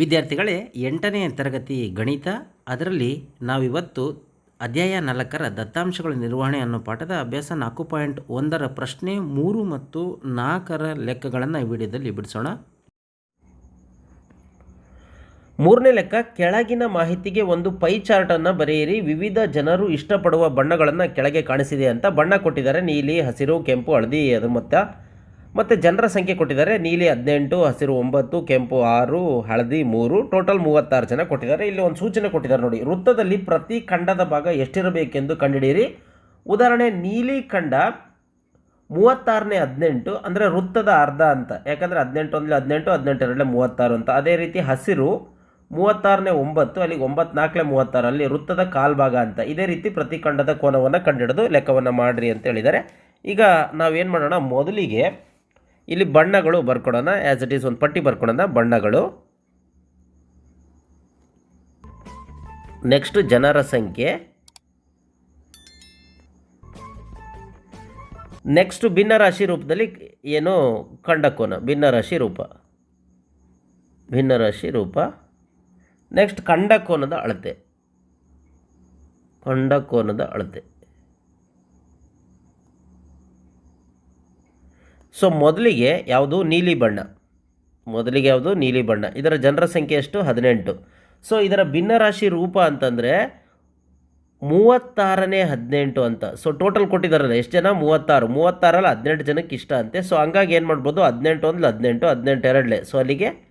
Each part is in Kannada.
ವಿದ್ಯಾರ್ಥಿಗಳೇ ಎಂಟನೇ ತರಗತಿ ಗಣಿತ, ಅದರಲ್ಲಿ ನಾವಿವತ್ತು ಅಧ್ಯಾಯ ನಾಲ್ಕರ ದತ್ತಾಂಶಗಳ ನಿರ್ವಹಣೆ ಅನ್ನೋ ಪಾಠದ ಅಭ್ಯಾಸ ನಾಲ್ಕು ಪಾಯಿಂಟ್ ಒಂದರ ಪ್ರಶ್ನೆ ಮೂರು ಮತ್ತು ನಾಲ್ಕರ ಲೆಕ್ಕಗಳನ್ನು ಈ ವಿಡಿಯೋದಲ್ಲಿ ಬಿಡಿಸೋಣ. ಮೂರನೇ ಲೆಕ್ಕ, ಕೆಳಗಿನ ಮಾಹಿತಿಗೆ ಒಂದು ಪೈ ಚಾರ್ಟನ್ನು ಬರೆಯಿರಿ. ವಿವಿಧ ಜನರು ಇಷ್ಟಪಡುವ ಬಣ್ಣಗಳನ್ನು ಕೆಳಗೆ ಕಾಣಿಸಿದೆ ಅಂತ ಬಣ್ಣ ಕೊಟ್ಟಿದ್ದಾರೆ. ನೀಲಿ, ಹಸಿರು, ಕೆಂಪು, ಹಳದಿ, ಅದು ಮತ್ತು ಮತ್ತು ಜನರ ಸಂಖ್ಯೆ ಕೊಟ್ಟಿದ್ದಾರೆ. ನೀಲಿ ಹದಿನೆಂಟು, ಹಸಿರು ಒಂಬತ್ತು, ಕೆಂಪು ಆರು, ಹಳದಿ ಮೂರು, ಟೋಟಲ್ ಮೂವತ್ತಾರು ಜನ ಕೊಟ್ಟಿದ್ದಾರೆ. ಇಲ್ಲಿ ಒಂದು ಸೂಚನೆ ಕೊಟ್ಟಿದ್ದಾರೆ ನೋಡಿ. ವೃತ್ತದಲ್ಲಿ ಪ್ರತಿ ಖಂಡದ ಭಾಗ ಎಷ್ಟಿರಬೇಕೆಂದು ಕಂಡುಹಿಡಿಯಿರಿ. ಉದಾಹರಣೆ, ನೀಲಿ ಖಂಡ ಮೂವತ್ತಾರನೇ ಹದಿನೆಂಟು ಅಂದರೆ ವೃತ್ತದ ಅರ್ಧ ಅಂತ. ಯಾಕಂದರೆ ಹದಿನೆಂಟು ಅಂದರೆ ಹದಿನೆಂಟು ಹದಿನೆಂಟು ಮೂವತ್ತಾರು ಅಂತ. ಅದೇ ರೀತಿ ಹಸಿರು ಮೂವತ್ತಾರನೇ ಒಂಬತ್ತು, ಅಲ್ಲಿಗೆ ಒಂಬತ್ತು ನಾಲ್ಕನೇ ಮೂವತ್ತಾರು, ಅಲ್ಲಿ ವೃತ್ತದ ಕಾಲ್ಭಾಗ ಅಂತ. ಇದೇ ರೀತಿ ಪ್ರತಿ ಖಂಡದ ಕೋನವನ್ನು ಕಂಡುಹಿಡಿದು ಲೆಕ್ಕವನ್ನು ಮಾಡಿರಿ ಅಂತ ಹೇಳಿದ್ದಾರೆ. ಈಗ ನಾವೇನು ಮಾಡೋಣ, ಮೊದಲಿಗೆ ಇಲ್ಲಿ ಬಣ್ಣಗಳು ಬರ್ಕೊಡೋಣ ಆ್ಯಸ್ ಇಟ್ ಈಸ್ ಒಂದು ಪಟ್ಟಿ ಬರ್ಕೊಡೋಣ, ಬಣ್ಣಗಳು. ನೆಕ್ಸ್ಟ್ ಜನರ ಸಂಖ್ಯೆ. ನೆಕ್ಸ್ಟ್ ಭಿನ್ನರಾಶಿ ರೂಪದಲ್ಲಿ ಏನು ಖಂಡಕೋನ, ಭಿನ್ನರಾಶಿ ರೂಪ. ಭಿನ್ನರಾಶಿ ರೂಪ. ನೆಕ್ಸ್ಟ್ ಖಂಡಕೋನದ ಅಳತೆ. ಖಂಡಕೋನದ ಅಳತೆ. ಸೊ ಮೊದಲಿಗೆ ಯಾವುದು? ನೀಲಿ ಬಣ್ಣ. ಮೊದಲಿಗೆ ಯಾವುದು? ನೀಲಿ ಬಣ್ಣ. ಇದರ ಜನರ ಸಂಖ್ಯೆ ಎಷ್ಟು? ಹದಿನೆಂಟು. ಸೊ ಇದರ ಭಿನ್ನರಾಶಿ ರೂಪ ಅಂತಂದರೆ ಮೂವತ್ತಾರನೇ ಹದಿನೆಂಟು ಅಂತ. ಸೊ ಟೋಟಲ್ ಕೊಟ್ಟಿದ್ದಾರಲ್ಲ, ಎಷ್ಟು ಜನ? ಮೂವತ್ತಾರು. ಮೂವತ್ತಾರಲ್ಲ, ಹದಿನೆಂಟು ಜನಕ್ಕೆ ಇಷ್ಟ ಅಂತೆ. ಸೊ ಹಂಗಾಗಿ ಏನು ಮಾಡ್ಬೋದು? ಹದಿನೆಂಟು ಒಂದು ಹದಿನೆಂಟು ಹದಿನೆಂಟು ಎರಡಲೇ. ಸೊ ಅಲ್ಲಿಗೆ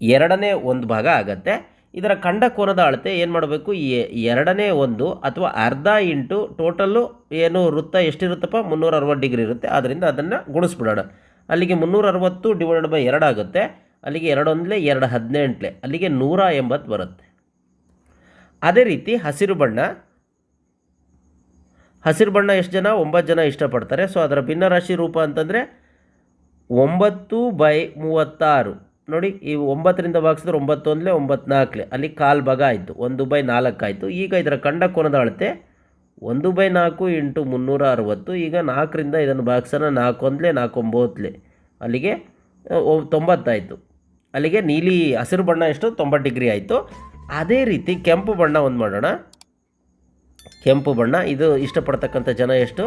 ಎರಡನೇ ಒಂದು ಭಾಗ ಆಗತ್ತೆ. ಇದರ ಖಂಡ ಕೋನದ ಅಳತೆ ಏನು ಮಾಡಬೇಕು? ಎರಡನೇ ಒಂದು ಅಥವಾ ಅರ್ಧ ಇಂಟು ಟೋಟಲ್ಲು ಏನು ವೃತ್ತ ಎಷ್ಟಿರುತ್ತಪ್ಪ? ಮುನ್ನೂರ ಅರವತ್ತು ಡಿಗ್ರಿ ಇರುತ್ತೆ. ಆದ್ದರಿಂದ ಅದನ್ನು ಗುಣಿಸ್ಬಿಡೋಣ. ಅಲ್ಲಿಗೆ ಮುನ್ನೂರ ಅರವತ್ತು ಡಿವೈಡೆಡ್ ಬೈ ಎರಡು ಆಗುತ್ತೆ. ಅಲ್ಲಿಗೆ ಎರಡೊಂದಲೇ ಎರಡು ಹದಿನೆಂಟಲೆ. ಅಲ್ಲಿಗೆ ನೂರ ಎಂಬತ್ತು ಬರುತ್ತೆ. ಅದೇ ರೀತಿ ಹಸಿರು ಬಣ್ಣ. ಹಸಿರು ಬಣ್ಣ ಎಷ್ಟು ಜನ? ಒಂಬತ್ತು ಜನ ಇಷ್ಟಪಡ್ತಾರೆ. ಸೊ ಅದರ ಭಿನ್ನರಾಶಿ ರೂಪ ಅಂತಂದರೆ ಒಂಬತ್ತು ಬೈ ಮೂವತ್ತಾರು. ನೋಡಿ, ಈ ಒಂಬತ್ತರಿಂದ ಭಾಗಿಸಿದ್ರೆ ಒಂಬತ್ತು ಒಂದಲೇ ಒಂಬತ್ತು ನಾಲ್ಕಲೆ ಅಲ್ಲಿ ಕಾಲು ಭಾಗ ಆಯಿತು, ಒಂದು ಬೈ ನಾಲ್ಕು ಆಯಿತು. ಈಗ ಇದರ ಕಂಡ ಕೋನದ ಅಳತೆ, ಒಂದು ಬೈ ನಾಲ್ಕು ಇಂಟು ಮುನ್ನೂರ ಅರವತ್ತು. ಈಗ ನಾಲ್ಕರಿಂದ ಇದನ್ನು ಭಾಗಿಸೋಣ ನಾಲ್ಕು ಒಂದಲೇ ನಾಲ್ಕು ಒಂಬತ್ತಲೆ ಅಲ್ಲಿಗೆ ತೊಂಬತ್ತಾಯಿತು. ಅಲ್ಲಿಗೆ ನೀಲಿ ಹಸಿರು ಬಣ್ಣ ಎಷ್ಟು? ತೊಂಬತ್ತು ಡಿಗ್ರಿ ಆಯಿತು. ಅದೇ ರೀತಿ ಕೆಂಪು ಬಣ್ಣ ಒಂದು ಮಾಡೋಣ. ಕೆಂಪು ಬಣ್ಣ, ಇದು ಇಷ್ಟಪಡ್ತಕ್ಕಂಥ ಜನ ಎಷ್ಟು?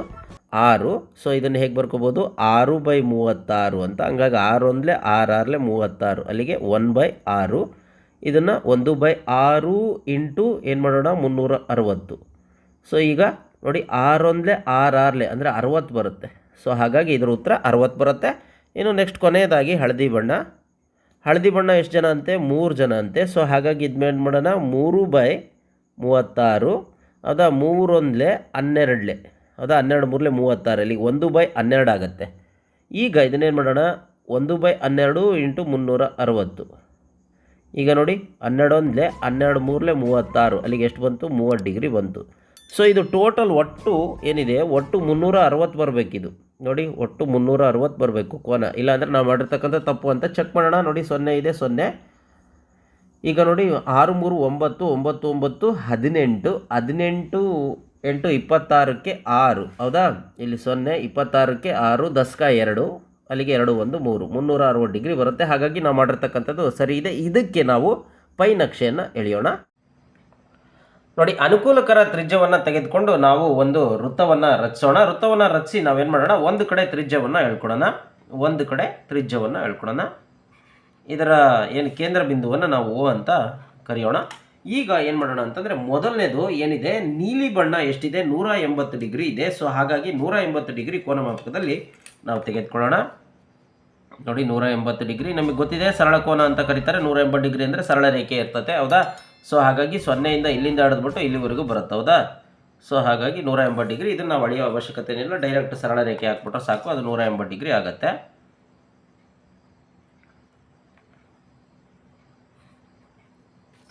ಆರು. ಸೊ ಇದನ್ನು ಹೇಗೆ ಬರ್ಕೋಬೋದು? ಆರು ಬೈ ಮೂವತ್ತಾರು ಅಂತ. ಹಂಗಾಗಿ ಆರು ಅಂದರೆ ಆರು ಆರಲೆ ಮೂವತ್ತಾರು. ಅಲ್ಲಿಗೆ ಒನ್ ಬೈ ಆರು. ಇದನ್ನು ಒಂದು ಬೈ ಆರು ಇಂಟು ಏನು ಮಾಡೋಣ? ಮುನ್ನೂರ ಅರವತ್ತು. ಸೊ ಈಗ ನೋಡಿ ಆರೊಂದಲೇ ಆರು ಆರ್ಲೆ ಅಂದರೆ ಅರವತ್ತು ಬರುತ್ತೆ. ಸೊ ಹಾಗಾಗಿ ಇದರ ಉತ್ತರ ಅರವತ್ತು ಬರುತ್ತೆ. ಇನ್ನು ನೆಕ್ಸ್ಟ್ ಕೊನೆಯದಾಗಿ ಹಳದಿ ಬಣ್ಣ. ಹಳದಿ ಬಣ್ಣ ಎಷ್ಟು ಜನ ಅಂತೆ? ಮೂರು ಜನ ಅಂತೆ. ಸೊ ಹಾಗಾಗಿ ಇದ್ಮೇಲೆ ಮಾಡೋಣ? ಮೂರು ಬೈ ಮೂವತ್ತಾರು. ಅದ ಮೂರೊಂದಲೇ ಹನ್ನೆರಡಲೆ. ಹೌದಾ ಹನ್ನೆರಡು ಮೂರಲೆ ಮೂವತ್ತಾರು ಇಲ್ಲಿಗೆ ಒಂದು ಬೈ ಹನ್ನೆರಡು ಆಗುತ್ತೆ. ಈಗ ಇದನ್ನೇನು ಮಾಡೋಣ? ಒಂದು ಬೈ ಹನ್ನೆರಡು ಇಂಟು ಮುನ್ನೂರ ಅರವತ್ತು. ಈಗ ನೋಡಿ, ಹನ್ನೆರಡೊಂದಲೇ ಹನ್ನೆರಡು ಮೂರಲೆ ಮೂವತ್ತಾರು, ಅಲ್ಲಿಗೆ ಎಷ್ಟು ಬಂತು? ಮೂವತ್ತು ಡಿಗ್ರಿ ಬಂತು. ಸೊ, ಇದು ಟೋಟಲ್ ಒಟ್ಟು ಏನಿದೆ? ಒಟ್ಟು ಮುನ್ನೂರ ಅರವತ್ತು ಬರಬೇಕಿದು. ನೋಡಿ, ಒಟ್ಟು ಮುನ್ನೂರ ಅರವತ್ತು ಬರಬೇಕು ಕೋನ. ಇಲ್ಲಾಂದರೆ ನಾವು ಮಾಡಿರ್ತಕ್ಕಂಥ ತಪ್ಪು ಅಂತ ಚೆಕ್ ಮಾಡೋಣ. ನೋಡಿ, ಸೊನ್ನೆ ಇದೆ, ಸೊನ್ನೆ. ಈಗ ನೋಡಿ, ಆರು ಮೂರು ಒಂಬತ್ತು ಒಂಬತ್ತು ಒಂಬತ್ತು, ಹದಿನೆಂಟು ಹದಿನೆಂಟು ಎಂಟು ಇಪ್ಪತ್ತಾರಕ್ಕೆ ಆರು. ಹೌದಾ? ಇಲ್ಲಿ ಸೊನ್ನೆ, ಇಪ್ಪತ್ತಾರಕ್ಕೆ ಆರು, ದಸ್ಕ ಎರಡು, ಅಲ್ಲಿಗೆ ಎರಡು, ಒಂದು, ಮೂರು. ಮುನ್ನೂರ ಅರವತ್ತು ಡಿಗ್ರಿ ಬರುತ್ತೆ. ಹಾಗಾಗಿ ನಾವು ಮಾಡಿರ್ತಕ್ಕಂಥದ್ದು ಸರಿ ಇದೆ. ಇದಕ್ಕೆ ನಾವು ಪೈ ನಕ್ಷೆಯನ್ನು ಎಳೆಯೋಣ. ನೋಡಿ, ಅನುಕೂಲಕರ ತ್ರಿಜ್ಯವನ್ನು ತೆಗೆದುಕೊಂಡು ನಾವು ಒಂದು ವೃತ್ತವನ್ನು ರಚಿಸೋಣ. ವೃತ್ತವನ್ನು ರಚಿಸಿ ನಾವೇನು ಮಾಡೋಣ? ಒಂದು ಕಡೆ ತ್ರಿಜ್ಯವನ್ನು ಹೇಳ್ಕೊಡೋಣ ಒಂದು ಕಡೆ ತ್ರಿಜ್ಯವನ್ನು ಹೇಳ್ಕೊಡೋಣ ಇದರ ಏನು ಕೇಂದ್ರ ಬಿಂದುವನ್ನು ನಾವು ಓ ಅಂತ ಕರೆಯೋಣ. ಈಗ ಏನು ಮಾಡೋಣ ಅಂತಂದರೆ ಮೊದಲನೇದು ಏನಿದೆ? ನೀಲಿ ಬಣ್ಣ ಎಷ್ಟಿದೆ? ನೂರ ಎಂಬತ್ತು ಡಿಗ್ರಿ ಇದೆ. ಸೊ ಹಾಗಾಗಿ ನೂರ ಎಂಬತ್ತು ಡಿಗ್ರಿ ಕೋನಮಾಪಕದಲ್ಲಿ ನಾವು ತೆಗೆದುಕೊಳ್ಳೋಣ. ನೋಡಿ, ನೂರ ಎಂಬತ್ತು ಡಿಗ್ರಿ. ನಮಗೆ ಗೊತ್ತಿದೆ, ಸರಳ ಕೋನ ಅಂತ ಕರೀತಾರೆ. ನೂರ ಎಂಬತ್ತು ಡಿಗ್ರಿ ಅಂದರೆ ಸರಳ ರೇಖೆ ಇರ್ತದೆ ಹೌದಾ? ಸೊ ಹಾಗಾಗಿ ಸೊನ್ನೆಯಿಂದ ಇಲ್ಲಿಂದ ಹಿಡಿದ್ಬಿಟ್ಟು ಇಲ್ಲಿವರೆಗೂ ಬರುತ್ತೆ, ಹೌದಾ? ಸೊ ಹಾಗಾಗಿ ನೂರ ಎಂಬತ್ತು ಡಿಗ್ರಿ. ಇದನ್ನು ನಾವು ಅಳೆಯೋ ಅವಶ್ಯಕತೆ ಏನಿಲ್ಲ ಡೈರೆಕ್ಟ್ ಸರಳ ರೇಖೆ ಹಾಕ್ಬಿಟ್ರೆ ಸಾಕು. ಅದು ನೂರ ಎಂಬತ್ತು ಡಿಗ್ರಿ ಆಗುತ್ತೆ.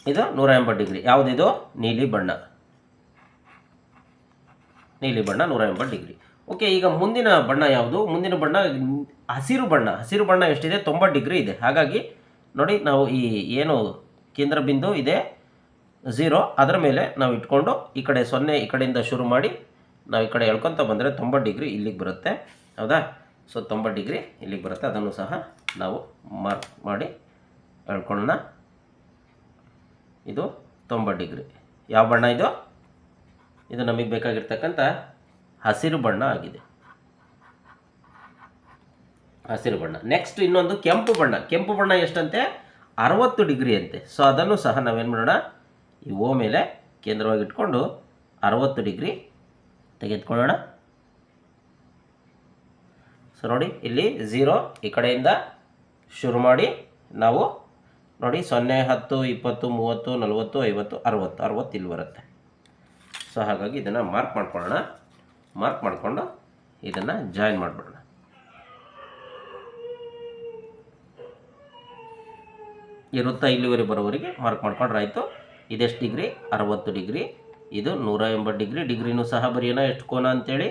ಇದು ನೂರ ಎಂಬತ್ತು ಡಿಗ್ರಿ. ಯಾವುದಿದು? ನೀಲಿ ಬಣ್ಣ. ನೀಲಿ ಬಣ್ಣ ನೂರ ಎಂಬತ್ತು ಡಿಗ್ರಿ. ಓಕೆ, ಈಗ ಮುಂದಿನ ಬಣ್ಣ ಯಾವುದು? ಮುಂದಿನ ಬಣ್ಣ ಹಸಿರು ಬಣ್ಣ. ಹಸಿರು ಬಣ್ಣ ಎಷ್ಟಿದೆ? ತೊಂಬತ್ತು ಡಿಗ್ರಿ ಇದೆ. ಹಾಗಾಗಿ ನೋಡಿ, ನಾವು ಈ ಏನು ಕೇಂದ್ರ ಬಿಂದು ಇದೆ, ಝೀರೋ. ಅದರ ಮೇಲೆ ನಾವು ಇಟ್ಕೊಂಡು ಈ ಕಡೆ ಸೊನ್ನೆ, ಈ ಕಡೆಯಿಂದ ಶುರು ಮಾಡಿ ನಾವು ಈ ಕಡೆ ಎಳ್ಕೊತ ಬಂದರೆ ತೊಂಬತ್ತು ಡಿಗ್ರಿ ಇಲ್ಲಿಗೆ ಬರುತ್ತೆ. ಹೌದಾ? ಸೊ, ತೊಂಬತ್ತು ಡಿಗ್ರಿ ಇಲ್ಲಿಗೆ ಬರುತ್ತೆ. ಅದನ್ನು ಸಹ ನಾವು ಮಾರ್ಕ್ ಮಾಡಿ ಹೇಳ್ಕೊಳ್ಳೋಣ ಇದು ತೊಂಬತ್ತು ಡಿಗ್ರಿ. ಯಾವ ಬಣ್ಣ ಇದು? ಇದು ನಮಗೆ ಬೇಕಾಗಿರ್ತಕ್ಕಂಥ ಹಸಿರು ಬಣ್ಣ ಆಗಿದೆ. ಹಸಿರು ಬಣ್ಣ. ನೆಕ್ಸ್ಟ್ ಇನ್ನೊಂದು ಕೆಂಪು ಬಣ್ಣ. ಕೆಂಪು ಬಣ್ಣ ಎಷ್ಟಂತೆ? ಅರವತ್ತು ಡಿಗ್ರಿ ಅಂತೆ. ಸೊ ಅದನ್ನು ಸಹ ನಾವೇನು ಮಾಡೋಣ? ಈ ಓ ಮೇಲೆ ಕೇಂದ್ರವಾಗಿ ಇಟ್ಕೊಂಡು ಅರವತ್ತು ಡಿಗ್ರಿ ತೆಗೆದುಕೊಳ್ಳೋಣ. ಸೊ ನೋಡಿ, ಇಲ್ಲಿ ಝೀರೋ ಈ ಕಡೆಯಿಂದ ಶುರು ಮಾಡಿ ನಾವು ನೋಡಿ ಸೊನ್ನೆ ಹತ್ತು, ಇಪ್ಪತ್ತು, ಮೂವತ್ತು, ನಲವತ್ತು, ಐವತ್ತು, ಅರವತ್ತು ಅರವತ್ತು ಇಲ್ಲಿ ಬರುತ್ತೆ. ಸೊ ಹಾಗಾಗಿ ಇದನ್ನು ಮಾರ್ಕ್ ಮಾಡ್ಕೊಳ್ಳೋಣ. ಮಾರ್ಕ್ ಮಾಡಿಕೊಂಡು ಇದನ್ನು ಜಾಯಿನ್ ಮಾಡಿಬಿಡೋಣ. ಇರುತ್ತಾ ಇಲ್ಲಿವರೆಗೆ ಬರೋವರೆಗೆ ಮಾರ್ಕ್ ಮಾಡ್ಕೊಂಡ್ರೆ ಆಯಿತು. ಇದೆಷ್ಟು ಡಿಗ್ರಿ ಅರವತ್ತು ಡಿಗ್ರಿ ಇದು ನೂರ ಎಂಬತ್ತು ಡಿಗ್ರಿ ಡಿಗ್ರಿನೂ ಸಹ ಬರೆಯೋಣ ಎಷ್ಟು ಕೋನ ಅಂತೇಳಿ.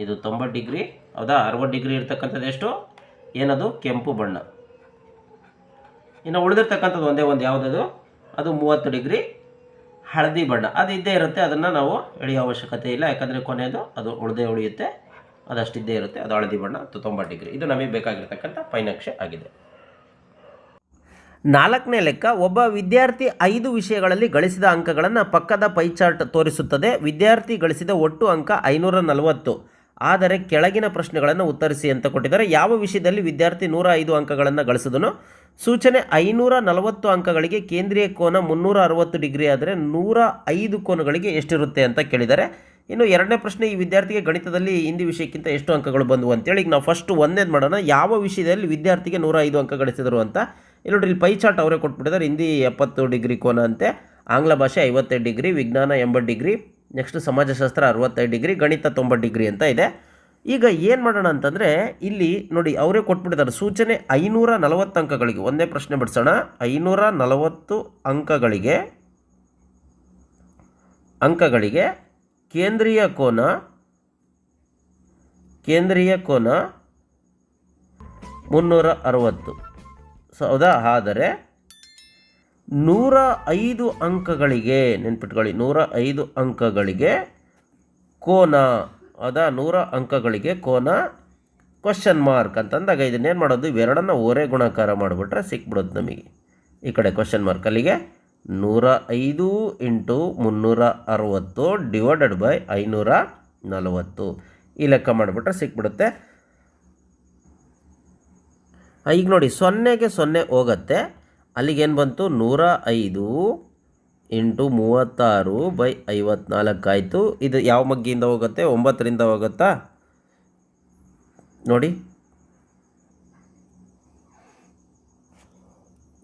ಇದು ತೊಂಬತ್ತು ಡಿಗ್ರಿ ಹೌದಾ? ಅರವತ್ತು ಡಿಗ್ರಿ ಇರ್ತಕ್ಕಂಥದ್ದು ಎಷ್ಟು? ಏನದು? ಕೆಂಪು ಬಣ್ಣ. ಇನ್ನು ಉಳಿದಿರ್ತಕ್ಕಂಥದ್ದು ಒಂದೇ ಒಂದು ಯಾವುದದು? ಅದು ಮೂವತ್ತು ಡಿಗ್ರಿ ಹಳದಿ ಬಣ್ಣ. ಅದು ಇದ್ದೇ ಇರುತ್ತೆ, ಅದನ್ನು ನಾವು ಎಳೆಯೋ ಅವಶ್ಯಕತೆ ಇಲ್ಲ. ಯಾಕಂದರೆ ಕೊನೆಯದು ಅದು ಉಳಿದೇ ಉಳಿಯುತ್ತೆ. ಅದಷ್ಟಿದ್ದೇ ಇರುತ್ತೆ. ಅದು ಹಳದಿ ಬಣ್ಣ ತೊಂಬತ್ತು ಡಿಗ್ರಿ. ಇದು ನಮಗೆ ಬೇಕಾಗಿರ್ತಕ್ಕಂಥ ಪೈನಕ್ಷೆ ಆಗಿದೆ. ನಾಲ್ಕನೇ ಲೆಕ್ಕ, ಒಬ್ಬ ವಿದ್ಯಾರ್ಥಿ ಐದು ವಿಷಯಗಳಲ್ಲಿ ಗಳಿಸಿದ ಅಂಕಗಳನ್ನು ಪಕ್ಕದ ಪೈಚಾರ್ಟ್ ತೋರಿಸುತ್ತದೆ. ವಿದ್ಯಾರ್ಥಿ ಗಳಿಸಿದ ಒಟ್ಟು ಅಂಕ ಐನೂರ ನಲವತ್ತು. ಆದರೆ ಕೆಳಗಿನ ಪ್ರಶ್ನೆಗಳನ್ನು ಉತ್ತರಿಸಿ ಅಂತ ಕೊಟ್ಟಿದ್ದಾರೆ. ಯಾವ ವಿಷಯದಲ್ಲಿ ವಿದ್ಯಾರ್ಥಿ ನೂರ ಐದು ಅಂಕಗಳನ್ನು ಗಳಿಸಿದನು? ಸೂಚನೆ ಐನೂರ ನಲವತ್ತು ಅಂಕಗಳಿಗೆ ಕೇಂದ್ರೀಯ ಕೋನ ಮುನ್ನೂರ ಅರವತ್ತು ಡಿಗ್ರಿ ಆದರೆ ನೂರ ಐದು ಕೋನಗಳಿಗೆ ಎಷ್ಟಿರುತ್ತೆ ಅಂತ ಕೇಳಿದ್ದಾರೆ. ಇನ್ನು ಎರಡನೇ ಪ್ರಶ್ನೆ, ಈ ವಿದ್ಯಾರ್ಥಿಗೆ ಗಣಿತದಲ್ಲಿ ಹಿಂದಿ ವಿಷಯಕ್ಕಿಂತ ಎಷ್ಟು ಅಂಕಗಳು ಬಂದವು ಅಂತೇಳಿ ಈಗ ನಾವು ಫಸ್ಟ್ ಒಂದೇದು ಮಾಡೋಣ. ಯಾವ ವಿಷಯದಲ್ಲಿ ವಿದ್ಯಾರ್ಥಿಗೆ ನೂರ ಐದು ಅಂಕ ಗಳಿಸಿದರು ಅಂತ? ಇಲ್ಲಿ ನೋಡ್ರಿ, ಇಲ್ಲಿ ಪೈ ಚಾರ್ಟ್ ಅವರೇ ಕೊಟ್ಬಿಟ್ಟಿದ್ದಾರೆ. ಹಿಂದಿ ಎಪ್ಪತ್ತು ಡಿಗ್ರಿ ಕೋನ ಅಂತೆ, ಆಂಗ್ಲ ಭಾಷೆ ಐವತ್ತೈದು ಡಿಗ್ರಿ, ವಿಜ್ಞಾನ ಎಂಬತ್ತು ಡಿಗ್ರಿ ನೆಕ್ಸ್ಟ್ ಸಮಾಜಶಾಸ್ತ್ರ ಅರವತ್ತೈದು ಡಿಗ್ರಿ, ಗಣಿತ ತೊಂಬತ್ತು ಡಿಗ್ರಿ ಅಂತ ಇದೆ. ಈಗ ಏನು ಮಾಡೋಣ ಅಂತಂದರೆ, ಇಲ್ಲಿ ನೋಡಿ ಅವರೇ ಕೊಟ್ಬಿಟ್ಟಿದ್ದಾರೆ. ಸೂಚನೆ ಐನೂರ ನಲವತ್ತು ಅಂಕಗಳಿಗೆ, ಒಂದೇ ಪ್ರಶ್ನೆ ಬಿಡಿಸೋಣ. ಐನೂರ ನಲವತ್ತು ಅಂಕಗಳಿಗೆ ಅಂಕಗಳಿಗೆ ಕೇಂದ್ರೀಯ ಕೋನ ಕೇಂದ್ರೀಯ ಕೋನ ಮುನ್ನೂರ ಅರವತ್ತು. ಸೊ ಹೌದಾ? ಆದರೆ ನೂರ ಐದು ಅಂಕಗಳಿಗೆ, ನೆನ್ಪಿಟ್ಕೊಳ್ಳಿ, ನೂರ ಐದು ಅಂಕಗಳಿಗೆ ಕೋನ ಹೌದಾ ನೂರ ಅಂಕಗಳಿಗೆ ಕೋನ ಕ್ವಶನ್ ಮಾರ್ಕ್ ಅಂತಂದಾಗ ಇದನ್ನೇನು ಮಾಡೋದು? ಇವೆರಡನ್ನ ಓರೆ ಗುಣಾಕಾರ ಮಾಡಿಬಿಟ್ರೆ ಸಿಕ್ಬಿಡೋದು ನಮಗೆ. ಈ ಕಡೆ ಕ್ವಶನ್ ಮಾರ್ಕ್ ಅಲ್ಲಿಗೆ ನೂರ ಐದು ಇಂಟು ಮುನ್ನೂರ ಅರವತ್ತು ಡಿವೈಡೆಡ್ ಬೈ ಐನೂರ ನಲವತ್ತು. ಈ ಲೆಕ್ಕ ಮಾಡಿಬಿಟ್ರೆ ಸಿಕ್ಬಿಡುತ್ತೆ. ಈಗ ನೋಡಿ ಸೊನ್ನೆಗೆ ಸೊನ್ನೆ ಹೋಗತ್ತೆ. ಅಲ್ಲಿಗೇನು ಬಂತು? ನೂರ ಐದು ಇಂಟು ಮೂವತ್ತಾರು ಬೈ ಐವತ್ನಾಲ್ಕು ಆಯಿತು ಇದು ಯಾವ ಮಗ್ಗಿಯಿಂದ ಹೋಗುತ್ತೆ? ಒಂಬತ್ತರಿಂದ ಹೋಗುತ್ತಾ? ನೋಡಿ.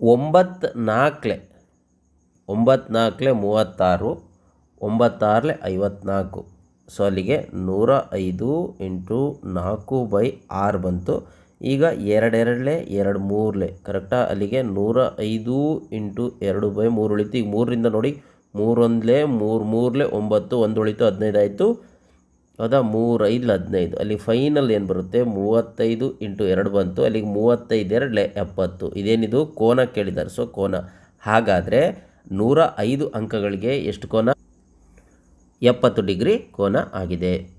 ಒಂಬತ್ತು ನಾಲ್ಕಲೆ ಒಂಬತ್ತು ನಾಲ್ಕಲೆ ಮೂವತ್ತಾರು, ಒಂಬತ್ತಾರಲೆ ಐವತ್ನಾಲ್ಕು. ಸೊ ಅಲ್ಲಿಗೆ ನೂರ ಐದು ಇಂಟು ನಾಲ್ಕು ಬೈ ಆರು ಬಂತು. ಈಗ ಎರಡೆರಡಲೆ ಎರಡು ಮೂರಲೆ ಕರೆಕ್ಟಾ ಅಲ್ಲಿಗೆ ನೂರ ಐದು ಇಂಟು ಎರಡು ಬೈ ಮೂರು ಉಳಿತು. ಈಗ ಮೂರರಿಂದ ನೋಡಿ, ಮೂರೊಂದಲೇ ಮೂರು ಮೂರಲೆ ಒಂಬತ್ತು, ಒಂದು ಉಳಿತು, ಹದಿನೈದು ಆಯಿತು. ಹೌದಾ ಮೂರು ಐದು ಹದಿನೈದು. ಅಲ್ಲಿ ಫೈನಲ್ ಏನು ಬರುತ್ತೆ? ಮೂವತ್ತೈದು ಇಂಟು ಎರಡು ಬಂತು. ಅಲ್ಲಿಗೆ ಮೂವತ್ತೈದು ಎರಡಲೆ ಎಪ್ಪತ್ತು. ಇದೇನಿದು? ಕೋನ ಕೇಳಿದ್ದಾರೆ ಸೊ ಕೋನ. ಹಾಗಾದರೆ ನೂರ ಐದು ಅಂಕಗಳಿಗೆ ಎಷ್ಟು ಕೋನ? ಎಪ್ಪತ್ತು ಡಿಗ್ರಿ ಕೋನ ಆಗಿದೆ.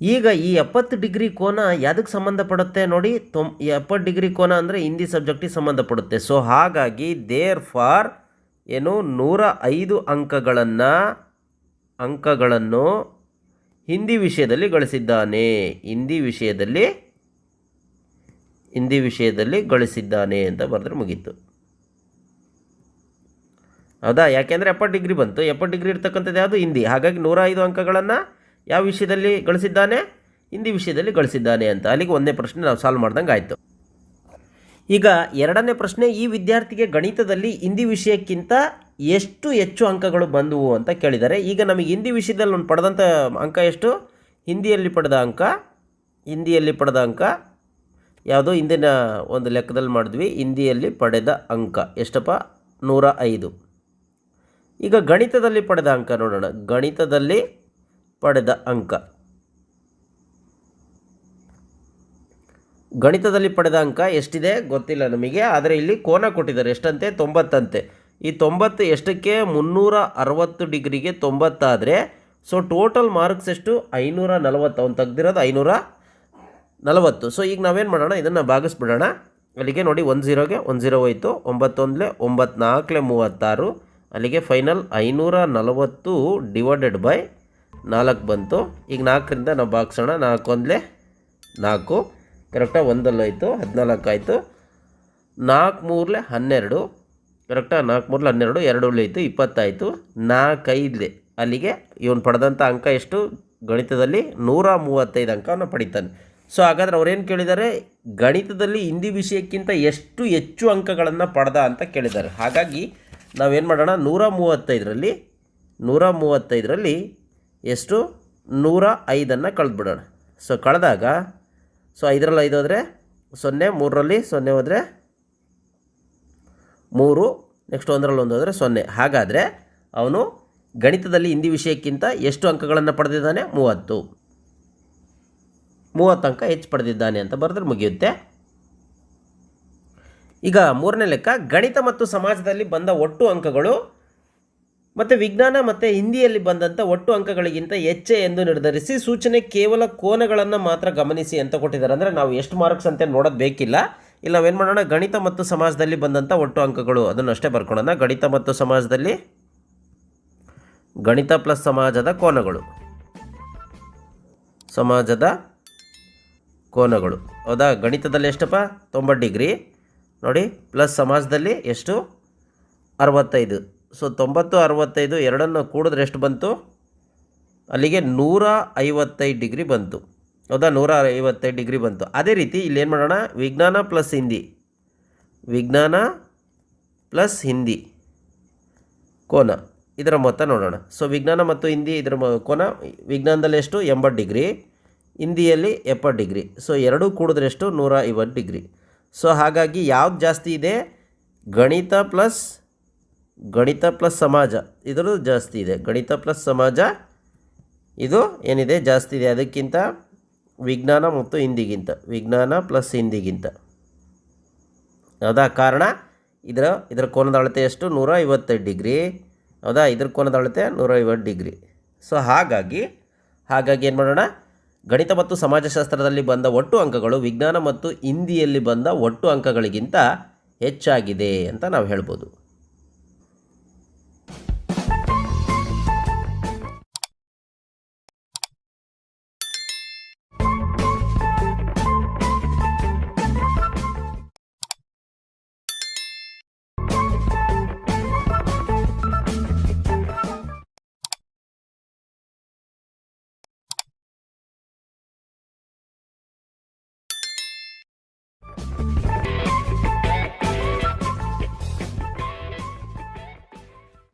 ಈಗ ಈ ಎಪ್ಪತ್ತು ಡಿಗ್ರಿ ಕೋನ ಯಾವುದಕ್ಕೆ ಸಂಬಂಧಪಡುತ್ತೆ ನೋಡಿ? ತೊಮ್ ಎಪ್ಪತ್ತು ಡಿಗ್ರಿ ಕೋನ ಅಂದರೆ ಹಿಂದಿ ಸಬ್ಜೆಕ್ಟಿಗೆ ಸಂಬಂಧಪಡುತ್ತೆ. ಸೊ ಹಾಗಾಗಿ ದೇರ್ ಫಾರ್ ಏನು? ನೂರ ಐದು ಅಂಕಗಳನ್ನು ಅಂಕಗಳನ್ನು ಹಿಂದಿ ವಿಷಯದಲ್ಲಿ ಗಳಿಸಿದ್ದಾನೆ. ಹಿಂದಿ ವಿಷಯದಲ್ಲಿ ಹಿಂದಿ ವಿಷಯದಲ್ಲಿ ಗಳಿಸಿದ್ದಾನೆ ಅಂತ ಬರೆದ್ರೆ ಮುಗೀತು. ಹೌದಾ? ಯಾಕೆಂದರೆ ಎಪ್ಪತ್ತು ಡಿಗ್ರಿ ಬಂತು. ಎಪ್ಪತ್ತು ಡಿಗ್ರಿ ಇರ್ತಕ್ಕಂಥದ್ದು ಯಾವುದು? ಹಿಂದಿ. ಹಾಗಾಗಿ ನೂರ ಐದು ಅಂಕಗಳನ್ನು ಯಾವ ವಿಷಯದಲ್ಲಿ ಗಳಿಸಿದ್ದಾನೆ? ಹಿಂದಿ ವಿಷಯದಲ್ಲಿ ಗಳಿಸಿದ್ದಾನೆ ಅಂತ. ಅಲ್ಲಿಗೆ ಒಂದೇ ಪ್ರಶ್ನೆ ನಾವು ಸಾಲ್ವ್ ಮಾಡ್ದಂಗೆ ಆಯಿತು. ಈಗ ಎರಡನೇ ಪ್ರಶ್ನೆ, ಈ ವಿದ್ಯಾರ್ಥಿಗೆ ಗಣಿತದಲ್ಲಿ ಹಿಂದಿ ವಿಷಯಕ್ಕಿಂತ ಎಷ್ಟು ಹೆಚ್ಚು ಅಂಕಗಳು ಬಂದವು ಅಂತ ಕೇಳಿದ್ದಾರೆ ಈಗ ನಮಗೆ ಹಿಂದಿ ವಿಷಯದಲ್ಲಿ ಒಂದು ಪಡೆದಂಥ ಅಂಕ ಎಷ್ಟು? ಹಿಂದಿಯಲ್ಲಿ ಪಡೆದ ಅಂಕ, ಹಿಂದಿಯಲ್ಲಿ ಪಡೆದ ಅಂಕ, ಯಾವುದೋ ಹಿಂದಿನ ಒಂದು ಲೆಕ್ಕದಲ್ಲಿ ಮಾಡಿದ್ವಿ, ಹಿಂದಿಯಲ್ಲಿ ಪಡೆದ ಅಂಕ. ಎಷ್ಟಪ್ಪ? ನೂರ ಐದು. ಈಗ ಗಣಿತದಲ್ಲಿ ಪಡೆದ ಅಂಕ ನೋಡೋಣ. ಗಣಿತದಲ್ಲಿ ಪಡೆದ ಅಂಕ. ಗಣಿತದಲ್ಲಿ ಪಡೆದ ಅಂಕ ಎಷ್ಟಿದೆ? ಗೊತ್ತಿಲ್ಲ ನಮಗೆ. ಆದರೆ ಇಲ್ಲಿ ಕೋನ ಕೊಟ್ಟಿದ್ದಾರೆ. ಎಷ್ಟಂತೆ? ತೊಂಬತ್ತಂತೆ. ಈ ತೊಂಬತ್ತು ಎಷ್ಟಕ್ಕೆ? ಮುನ್ನೂರ ಅರವತ್ತು ಡಿಗ್ರಿಗೆ ತೊಂಬತ್ತಾದರೆ, ಸೊ ಟೋಟಲ್ ಮಾರ್ಕ್ಸ್ ಎಷ್ಟು? ಐನೂರ ನಲವತ್ತು ಅವ್ನು ತೆಗ್ದಿರೋದು ಐನೂರ ನಲವತ್ತು ಸೊ ಈಗ ನಾವೇನು ಮಾಡೋಣ? ಇದನ್ನು ಭಾಗಿಸ್ಬಿಡೋಣ. ಅಲ್ಲಿಗೆ ನೋಡಿ, ಒಂದು ಝೀರೋಗೆ ಒಂದು ಝೀರೋ ಹೋಯಿತು. ಒಂಬತ್ತೊಂದಲೆ ಒಂಬತ್ತು ನಾಲ್ಕಲೆ ಮೂವತ್ತಾರು. ಅಲ್ಲಿಗೆ ಫೈನಲ್ ಐನೂರ ನಲವತ್ತು ಡಿವೈಡೆಡ್ ಬೈ ನಾಲ್ಕು ಬಂತು. ಈಗ ನಾಲ್ಕರಿಂದ ನಾವು ಬಾಗ್ಸೋಣ ನಾಲ್ಕು ಒಂದಲೇ ನಾಲ್ಕು. ಕರೆಕ್ಟಾಗಿ ಒಂದಲ್ಲೋಯ್ತು ಹದಿನಾಲ್ಕು ಆಯಿತು. ನಾಲ್ಕು ಮೂರಲೆ ಹನ್ನೆರಡು. ಕರೆಕ್ಟಾಗಿ ನಾಲ್ಕು ಮೂರಲೆ ಹನ್ನೆರಡು ಎರಡು ಉಳಿಯಿತು ಇಪ್ಪತ್ತಾಯಿತು. ನಾಲ್ಕೈದಲೆ ಅಲ್ಲಿಗೆ ಇವನು ಪಡೆದಂಥ ಅಂಕ ಎಷ್ಟು? ಗಣಿತದಲ್ಲಿ ನೂರ ಮೂವತ್ತೈದು ಅಂಕವನ್ನು ಪಡಿತಾನೆ. ಸೊ ಹಾಗಾದ್ರೆ ಅವ್ರೇನು ಕೇಳಿದ್ದಾರೆ? ಗಣಿತದಲ್ಲಿ ಹಿಂದಿ ವಿಷಯಕ್ಕಿಂತ ಎಷ್ಟು ಹೆಚ್ಚು ಅಂಕಗಳನ್ನು ಪಡೆದ ಅಂತ ಕೇಳಿದ್ದಾರೆ. ಹಾಗಾಗಿ ನಾವೇನು ಮಾಡೋಣ? ನೂರ ಮೂವತ್ತೈದರಲ್ಲಿ ನೂರ ಮೂವತ್ತೈದರಲ್ಲಿ ಎಷ್ಟು? ನೂರ ಐದನ್ನು ಕಳೆದ್ಬಿಡೋಣ. ಸೊ ಕಳೆದಾಗ ಸೊ ಐದರಲ್ಲಿ ಐದು ಹೋದರೆ ಸೊನ್ನೆ, ಮೂರರಲ್ಲಿ ಸೊನ್ನೆ ಹೋದರೆ ಮೂರು ನೆಕ್ಸ್ಟ್ ಒಂದರಲ್ಲಿ ಒಂದು ಹೋದರೆ ಸೊನ್ನೆ. ಹಾಗಾದರೆ ಅವನು ಗಣಿತದಲ್ಲಿ ಹಿಂದಿ ವಿಷಯಕ್ಕಿಂತ ಎಷ್ಟು ಅಂಕಗಳನ್ನು ಪಡೆದಿದ್ದಾನೆ? ಮೂವತ್ತು. ಮೂವತ್ತು ಅಂಕ ಹೆಚ್ಚು ಪಡೆದಿದ್ದಾನೆ ಅಂತ ಬರೆದ್ರೆ ಮುಗಿಯುತ್ತೆ. ಈಗ ಮೂರನೇ ಲೆಕ್ಕ, ಗಣಿತ ಮತ್ತು ಸಮಾಜದಲ್ಲಿ ಬಂದ ಒಟ್ಟು ಅಂಕಗಳು ಮತ್ತು ವಿಜ್ಞಾನ ಮತ್ತು ಹಿಂದಿಯಲ್ಲಿ ಬಂದಂಥ ಒಟ್ಟು ಅಂಕಗಳಿಗಿಂತ ಹೆಚ್ಚೆ ಎಂದು ನಿರ್ಧರಿಸಿ ಸೂಚನೆ ಕೇವಲ ಕೋನಗಳನ್ನು ಮಾತ್ರ ಗಮನಿಸಿ ಅಂತ ಕೊಟ್ಟಿದ್ದಾರೆ. ಅಂದರೆ ನಾವು ಎಷ್ಟು ಮಾರ್ಕ್ಸ್ ಅಂತ ನೋಡೋದು ಬೇಕಿಲ್ಲ. ಇಲ್ಲ, ನಾವೇನು ಮಾಡೋಣ? ಗಣಿತ ಮತ್ತು ಸಮಾಜದಲ್ಲಿ ಬಂದಂಥ ಒಟ್ಟು ಅಂಕಗಳು. ಅದನ್ನು ಅಷ್ಟೇ ಬರ್ಕೊಳ್ಳೋಣ ಗಣಿತ ಮತ್ತು ಸಮಾಜದಲ್ಲಿ ಗಣಿತ ಪ್ಲಸ್ ಸಮಾಜದ ಕೋನಗಳು. ಸಮಾಜದ ಕೋನಗಳು. ಹೌದಾ? ಗಣಿತದಲ್ಲಿ ಎಷ್ಟಪ್ಪ? ತೊಂಬತ್ತು ಡಿಗ್ರಿ. ನೋಡಿ, ಪ್ಲಸ್ ಸಮಾಜದಲ್ಲಿ ಎಷ್ಟು? ಅರವತ್ತೈದು. ಸೊ ತೊಂಬತ್ತು ಅರವತ್ತೈದು ಎರಡನ್ನು ಕೂಡಿದ್ರೆ ಎಷ್ಟು ಬಂತು? ಅಲ್ಲಿಗೆ ನೂರ ಐವತ್ತೈದು ಡಿಗ್ರಿ ಬಂತು. ಹೌದಾ? ನೂರ ಐವತ್ತೈದು ಡಿಗ್ರಿ ಬಂತು. ಅದೇ ರೀತಿ ಇಲ್ಲಿ ಏನು ಮಾಡೋಣ? ವಿಜ್ಞಾನ ಪ್ಲಸ್ ಹಿಂದಿ. ವಿಜ್ಞಾನ ಪ್ಲಸ್ ಹಿಂದಿ. ಕೋನ. ಇದರ ಮೊತ್ತ ನೋಡೋಣ. ಸೊ ವಿಜ್ಞಾನ ಮತ್ತು ಹಿಂದಿ ಇದರ ಕೋನ ವಿಜ್ಞಾನದಲ್ಲಿ ಎಷ್ಟು? ಎಂಬತ್ತು ಡಿಗ್ರಿ. ಹಿಂದಿಯಲ್ಲಿ ಎಪ್ಪತ್ತು ಡಿಗ್ರಿ. ಸೊ ಎರಡೂ ಕೂಡಿದ್ರೆ ಎಷ್ಟು? ನೂರ ಐವತ್ತು ಡಿಗ್ರಿ. ಸೊ ಹಾಗಾಗಿ ಯಾವ್ದು ಜಾಸ್ತಿ ಇದೆ? ಗಣಿತ ಪ್ಲಸ್ ಗಣಿತ ಪ್ಲಸ್ ಸಮಾಜ ಇದರದು ಜಾಸ್ತಿ ಇದೆ. ಗಣಿತ ಪ್ಲಸ್ ಸಮಾಜ, ಇದು ಏನಿದೆ? ಜಾಸ್ತಿ ಇದೆ. ಅದಕ್ಕಿಂತ ವಿಜ್ಞಾನ ಮತ್ತು ಹಿಂದಿಗಿಂತ. ವಿಜ್ಞಾನ ಪ್ಲಸ್ ಹಿಂದಿಗಿಂತ. ಹೌದಾ? ಕಾರಣ, ಇದರ ಇದರ ಕೋನದ ಅಳತೆ ಎಷ್ಟು? ನೂರ ಐವತ್ತೈದು ಡಿಗ್ರಿ. ಹೌದಾ? ಇದ್ರ ಕೋನದ ಅಳತೆ ನೂರ ಐವತ್ತು ಡಿಗ್ರಿ. ಸೊ ಹಾಗಾಗಿ ಹಾಗಾಗಿ ಏನು ಮಾಡೋಣ? ಗಣಿತ ಮತ್ತು ಸಮಾಜಶಾಸ್ತ್ರದಲ್ಲಿ ಬಂದ ಒಟ್ಟು ಅಂಕಗಳು ವಿಜ್ಞಾನ ಮತ್ತು ಹಿಂದಿಯಲ್ಲಿ ಬಂದ ಒಟ್ಟು ಅಂಕಗಳಿಗಿಂತ ಹೆಚ್ಚಾಗಿದೆ ಅಂತ ನಾವು ಹೇಳ್ಬೋದು.